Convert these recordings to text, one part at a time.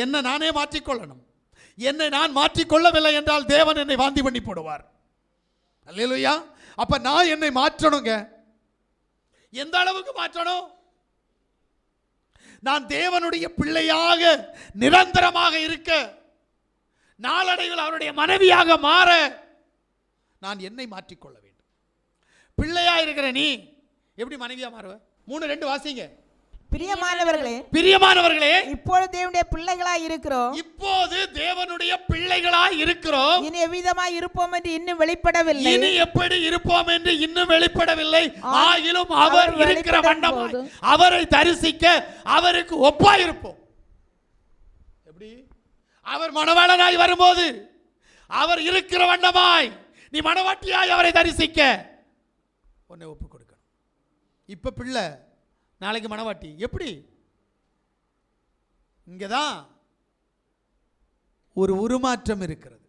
என்னை நானே மாற்றிக்கொள்ளணும். என்னை நான் மாற்றிக்கொள்ளவில்லை என்றால் தேவன் என்னை வாந்தி பண்ணி போடுவார். அல்லேலூயா. அப்ப நான் என்னை மாற்றணுங்க? எந்த அளவுக்கு மாற்றணும்? நான் தேவனுடைய பிள்ளையாக நிரந்தரமாக இருக்க நாளடைவில் அவருடைய மனைவியாக மாற நான் என்னை மாற்றிக்கொள்ள வேண்டும். பிள்ளையா இருக்கிற நீ எப்படி மனைவியா மாறுவ? மூணு ரெண்டு வாசிங்க. பிரியமானவர்களே பிரியமானவர்களே இப்பொழுது தேவனுடைய பிள்ளைகளாய் இருக்கிறோம். இப்போது தேவனுடைய பிள்ளைகளாய் இருக்கிறோம். இனி எவ்விதமாய் இருப்போம் என்று இன்னும் வெளிப்படவில்லை. இனி எப்படி இருப்போம் என்று இன்னும் வெளிப்படவில்லை. ஆ- ஆகிலும் அவர் இருக்கிற வண்ணமாய். அவரை தரிசிக்க அவருக்கு ஒப்பாய் இருப்போம் எப்படி? அவர் மணவாளனாய் வரும்போது அவர் இருக்கிற வண்ணமாய் நீ மணவாட்டியாய் அவரை தரிசிக்க. உன்னை ஒப்பு கொடுக்கணும். இப்ப பிள்ளை நாளைக்கு மணவாட்டி எப்படி? இங்கே தான் ஒரு உருமாற்றம் இருக்கிறது.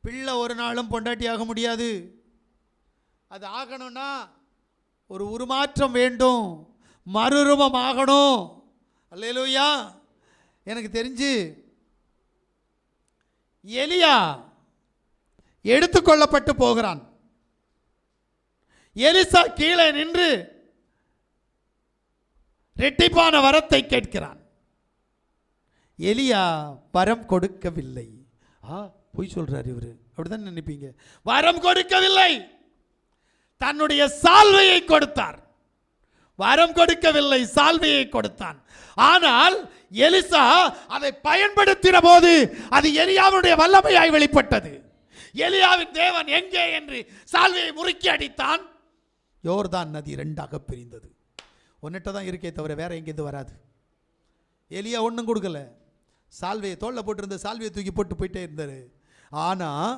பிள்ளை ஒரு நாளும் பொண்டாட்டி ஆக முடியாது. அது ஆகணும்னா ஒரு உருமாற்றம் வேண்டும். மறுரூபம் ஆகணும். அல்லேலூயா. எனக்கு தெரிஞ்சு எலியா எடுத்துக்கொள்ளப்பட்டு போகிறான். எலிசா கீழே நின்று ரெட்டிப்பான வரத்தை கேட்கிறான். எலியா வரம் கொடுக்கவில்லை. ஆ பொய் சொல்றாரு இவர். அப்படிதான் நினைப்பீங்க. வரம் கொடுக்கவில்லை. தன்னுடைய சால்வையை கொடுத்தார். வரம் கொடுக்கவில்லை சால்வையை கொடுத்தான். ஆனால் எலிசா அதை பயன்படுத்தின போது அது எலியாவுடைய வல்லமையாய் வெளிப்பட்டது. எலியாவின் தேவன் எங்கே என்று சால்வையை முறுக்கி அடித்தான். யோர்தான் நதி ரெண்டாக பிரிந்தது. ஒன்னிட்ட தான் இருக்கே தவிர வேறு எங்கேருந்து வராது. எலியா ஒன்றும் கொடுக்கல. சால்வையை தோளில் போட்டிருந்த சால்வையை தூக்கி போட்டு போயிட்டே இருந்தார். ஆனால்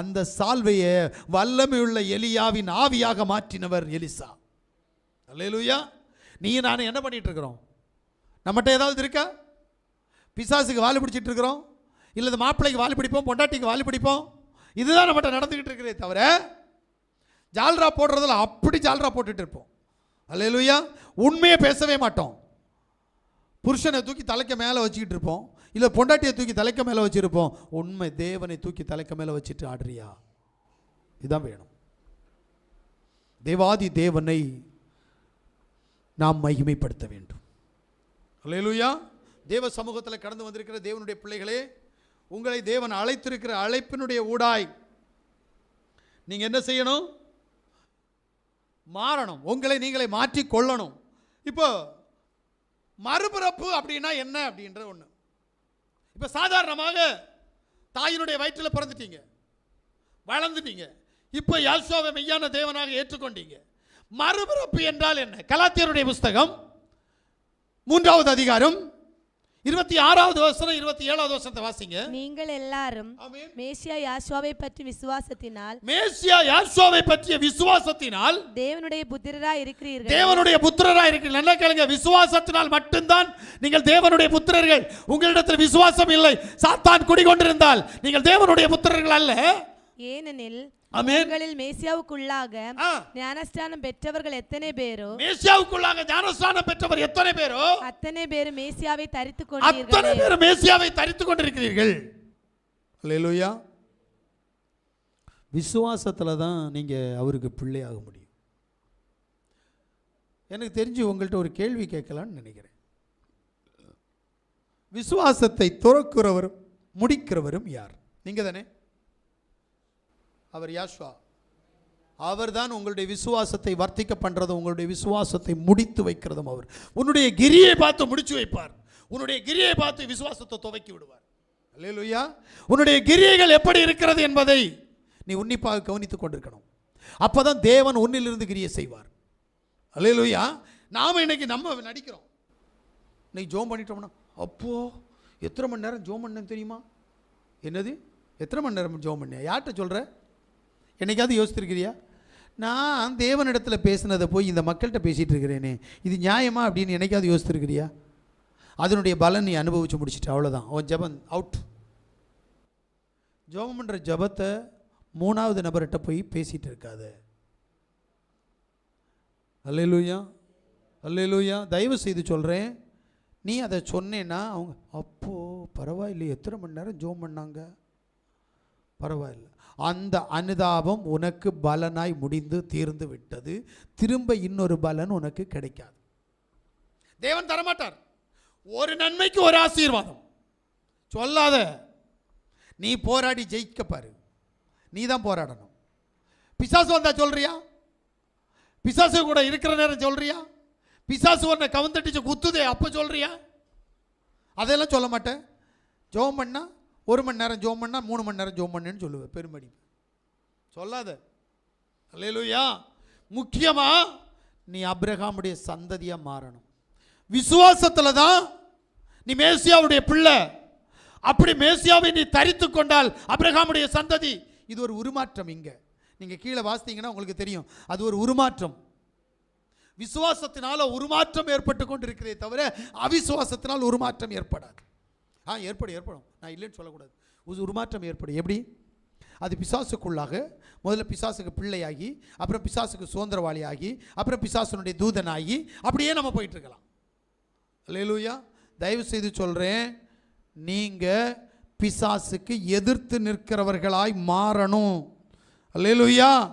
அந்த சால்வையை வல்லமையுள்ள எலியாவின் ஆவியாக மாற்றினவர் எலிசா. அல்லேலூயா. நீ நான் என்ன பண்ணிகிட்ருக்குறோம் இருக்கிறோம்? நம்மகிட்ட ஏதாவது இருக்கா? பிசாசுக்கு வாலு பிடிச்சிட்டு இருக்கிறோம்? இல்லை மாப்பிள்ளைக்கு வாலு பிடிப்போம் பொண்டாட்டிக்கு வாலு பிடிப்போம்? இதுதான் நம்மகிட்ட நடந்துக்கிட்டு இருக்கிறதே தவிர ஜால்ரா போடுறதில் அப்படி ஜால்ரா போட்டுட்டு இருப்போம். அல்லேலூயா உண்மையை பேசவே மாட்டோம். புருஷனை தூக்கி தலைக்க மேலே வச்சுக்கிட்டு இருப்போம். இல்லை பொண்டாட்டியை தூக்கி தலைக்க மேலே வச்சுருப்போம். உண்மை தேவனை தூக்கி தலைக்க மேலே வச்சுட்டு ஆடுறியா? இதுதான் வேணும். தேவாதி தேவனை நாம் மகிமைப்படுத்த வேண்டும். அல்லேலூயா தேவ சமூகத்தில் கடந்து வந்திருக்கிற தேவனுடைய பிள்ளைகளே உங்களை தேவன் அழைத்திருக்கிற அழைப்பினுடைய ஊடாய் நீங்கள் என்ன செய்யணும்? மாறணும். உங்களை நீங்களே மாற்றி கொள்ளணும். இப்போ மறுபிறப்பு அப்படின்னா என்ன அப்படின்ற ஒன்று இப்போ சாதாரணமாக தாயினுடைய வயிற்றில் பிறந்துட்டீங்க. வளர்ந்துட்டீங்க. இப்போ யால்சோவை மெய்யான தேவனாக ஏற்றுக்கொண்டீங்க. மறுபிறப்பு என்றால் என்ன? கலாத்தியருடைய புஸ்தகம் மூன்றாவது அதிகாரம் இருபத்தி ஆறாவது வசனம் இருபத்தி ஏழாவது வசனத்தை வாசிங்க. நீங்கள் எல்லாரும். மேசியா யாசுவாவை பற்றி விசுவாசத்தினால் மேசியா யாசுவாவை பற்றிய விசுவாசத்தினால் தேவனுடைய புத்திரராய் இருக்கிறீர்கள். தேவனுடைய புத்திரராக இருக்கிறீர்கள். நல்லா கேளுங்க விசுவாசத்தினால் மட்டும்தான் நீங்கள் தேவனுடைய புத்திரர்கள். உங்களிடத்தில் விசுவாசம் இல்லை. சாத்தான் குடிகொண்டிருந்தால் நீங்கள் தேவனுடைய புத்திரர்கள் அல்ல. ஏனெனில். உங்களில் மேசியாவுக்குள்ளாக. ஞானஸ்தானம் பெற்றவர்கள் எத்தனை பேரோ? மேசியாவுக்குள்ளாக ஞானஸ்தானம் பெற்றவர் எத்தனை பேரோ? அத்தனை பேரும் மேசியாவை தரித்துக் அத்தனை கொண்டீர்கள் பேர் மேசியாவை தரித்துக் கொண்டிருக்கிறீர்கள். அல்லேலூயா. விசுவாசத்தில் தான் நீங்கள் அவருக்கு பிள்ளையாக முடியும். எனக்கு தெரிஞ்சு உங்கள்கிட்ட ஒரு கேள்வி கேட்கலான்னு நினைக்கிறேன். விசுவாசத்தை துறக்கிறவரும் முடிக்கிறவரும் யார்? நீங்கள் தானே அவர் யாஷ்வா. அவர்தான் உங்களுடைய விசுவாசத்தை வர்த்திக்க பண்றதும் உங்களுடைய விசுவாசத்தை முடித்து வைக்கிறதும் அவர். உன்னுடைய கிரியை பார்த்து முடிச்சு வைப்பார். உன்னுடைய கிரியை பார்த்து விசுவாசத்தை துவக்கி விடுவார். அல்லேலூயா. உன்னுடைய கிரியைகள் எப்படி இருக்கிறது என்பதை நீ உன்னிப்பாக கவனித்துக் கொண்டிருக்கணும். அப்பதான் தேவன் உன்னிலிருந்து கிரியை செய்வார். அல்லேலூயா. நாம இன்னைக்கு நம்ம நடிக்கிறோம். இன்னைக்கு ஜோம் பண்ணிட்டோம்னா அப்போ எத்தனை மணி நேரம் ஜோம் பண்ணேன் தெரியுமா? என்னது? எத்தனை மணி நேரம் ஜோம் பண்ணேன் யார்கிட்ட சொல்ற? என்னைக்காவது யோசித்திருக்கிறியா? நான் தேவனிடத்தில் பேசினதை போய் இந்த மக்கள்கிட்ட பேசிகிட்டு இருக்கிறேனே. இது நியாயமா அப்படின்னு என்னைக்காவது யோசித்திருக்கிறியா? அதனுடைய பலன் நீ அனுபவித்து முடிச்சிட்ட. அவ்வளோதான் உன் ஜபம் அவுட் ஜெபம் பண்ணுற ஜபத்தை மூணாவது நபர்கிட்ட போய் பேசிகிட்டு இருக்காத. அல்லையிலூயா அல்லையிலூயா தயவு செய்து சொல்கிறேன் நீ அதை சொன்னேன்னா அவங்க அப்போ பரவாயில்லையே. எத்தனை மணி நேரம் ஜோம் பண்ணாங்க? பரவாயில்ல. அந்த அனுதாபம் உனக்கு பலனாய் முடிந்து தீர்ந்து விட்டது. திரும்ப இன்னொரு பலன் உனக்கு கிடைக்காது. தேவன் தரமாட்டார். ஒரு நன்மைக்கு ஒரு ஆசீர்வாதம். சொல்லாத நீ போராடி ஜெயிக்க பாரு. நீ தான் போராடணும். பிசாசு வந்தா சொல்றியா? பிசாசு கூட இருக்கிற நேரம் சொல்றியா? பிசாசு உன்னை கவுந்தடிச்சு குத்துதே அப்போ சொல்றியா? அதெல்லாம் சொல்ல மாட்டேன். ஜோம் பண்ணால் ஒரு மணி நேரம் ஜோம் பண்ணால் மூணு மணி நேரம் ஜோம் பண்ணுன்னு சொல்லுவேன் பெருமடிப்பு சொல்லாத. அல்லேலூயா. முக்கியமாக நீ அப்ரஹாமுடைய சந்ததியாக மாறணும். விசுவாசத்தில் தான் நீ மேசியாவுடைய பிள்ளை. அப்படி மேசியாவை நீ தரித்து கொண்டால் அப்ரஹாமுடைய சந்ததி. இது ஒரு உருமாற்றம் இங்கே. நீங்கள் கீழே வாசித்தீங்கன்னா உங்களுக்கு தெரியும். அது ஒரு உருமாற்றம். விசுவாசத்தினால் உருமாற்றம் ஏற்பட்டு கொண்டிருக்கிறதே தவிர அவிசுவாசத்தினால் உருமாற்றம் ஏற்படாது. ஆ ஏற்படும் ஏற்படும். நான் இல்லைன்னு சொல்லக்கூடாது. உருமாற்றம் ஏற்படும். எப்படி? அது பிசாசுக்குள்ளாக முதல்ல பிசாசுக்கு பிள்ளையாகி அப்புறம் பிசாசுக்கு சுதந்திரவாளியாகி அப்புறம் பிசாசுனுடைய தூதனாகி அப்படியே நம்ம போயிட்டுருக்கலாம். இருக்கலாம் தயவு செய்து சொல்கிறேன் நீங்கள் பிசாசுக்கு எதிர்த்து நிற்கிறவர்களாய் மாறணும். அல்லேலூயா.